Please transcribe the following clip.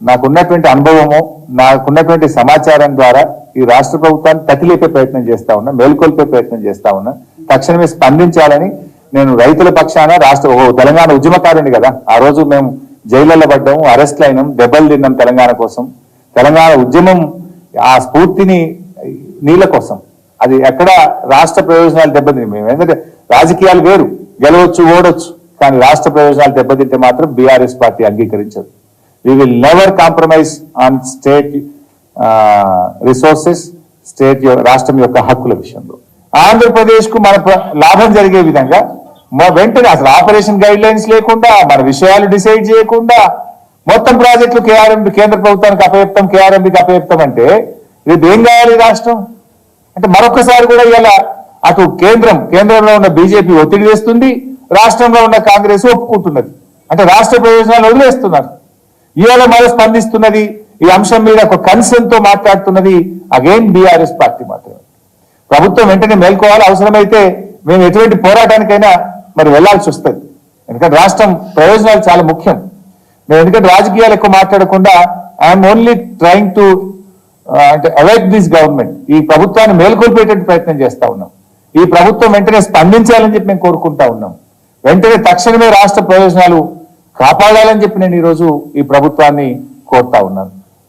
నాకున్నటువంటి అనుభవము నాకున్నటువంటి సమాచారం ద్వారా ఈ రాష్ట్ర ప్రభుత్వాన్ని తకిలిపే ప్రయత్నం చేస్తా ఉన్నా మేల్కొల్పే ప్రయత్నం చేస్తా ఉన్నా తక్షణమే స్పందించాలని నేను రైతుల పక్షాన రాష్ట్ర ఓ తెలంగాణ ఉద్యమకారుని కదా ఆ రోజు మేము జైళ్ళలో పడ్డాము అరెస్ట్ అయినాం దెబ్బలు తిన్నాం తెలంగాణ కోసం. తెలంగాణ ఉద్యమం ఆ స్ఫూర్తిని నీళ్ళ కోసం. అది ఎక్కడ రాష్ట్ర ప్రయోజనాలు దెబ్బతిని మేము ఎందుకంటే రాజకీయాలు వేరు. గెలవచ్చు ఓడొచ్చు కానీ రాష్ట్ర ప్రయోజనాలు దెబ్బతింటే మాత్రం బీఆర్ఎస్ పార్టీ అంగీకరించదు. We will never compromise on state uh, resources state రాష్ట్రం యొక్క హక్కుల విషయంలో. ఆంధ్రప్రదేశ్కు మన లాభం జరిగే విధంగా మా వెంటనే అసలు ఆపరేషన్ గైడ్ లైన్స్ లేకుండా మన విషయాలు డిసైడ్ చేయకుండా మొత్తం ప్రాజెక్టులు కేఆర్ఎంబి కేంద్ర ప్రభుత్వానికి అపయప్తం కేఆర్ఎంబికి అపయప్తం అంటే రేపు ఏం కావాలి రాష్ట్రం. అంటే మరొకసారి కూడా ఇలా అటు కేంద్రం కేంద్రంలో ఉన్న బీజేపీ ఒత్తిడి వేస్తుంది రాష్ట్రంలో ఉన్న కాంగ్రెస్ ఒప్పుకుంటున్నది. అంటే రాష్ట్ర ప్రయోజనాలు వదిలేస్తున్నారు. ఇవాళ మరి స్పందిస్తున్నది ఈ అంశం మీద ఒక కన్సర్న్తో మాట్లాడుతున్నది అగైన్ బీఆర్ఎస్ పార్టీ మాత్రమే. ప్రభుత్వం వెంటనే మేల్కోవాలి అవసరమైతే మేము ఎటువంటి పోరాటానికైనా మరి వెళ్ళాల్సి వస్తుంది. ఎందుకంటే రాష్ట్రం ప్రయోజనాలు చాలా ముఖ్యం. మేము ఎందుకంటే రాజకీయాలు ఎక్కువ మాట్లాడకుండా ఐఎమ్ ఓన్లీ ట్రయింగ్ టు అంటే అవాయిడ్ దిస్ గవర్నమెంట్ ఈ ప్రభుత్వాన్ని మేల్కొల్పేటువంటి ప్రయత్నం చేస్తా ఉన్నాం. ఈ ప్రభుత్వం వెంటనే స్పందించాలని చెప్పి మేము కోరుకుంటా ఉన్నాం. వెంటనే తక్షణమే రాష్ట్ర ప్రయోజనాలు కాపాడాలని చెప్పి నేను ఈరోజు ఈ ప్రభుత్వాన్ని కోరుతా ఉన్నాను.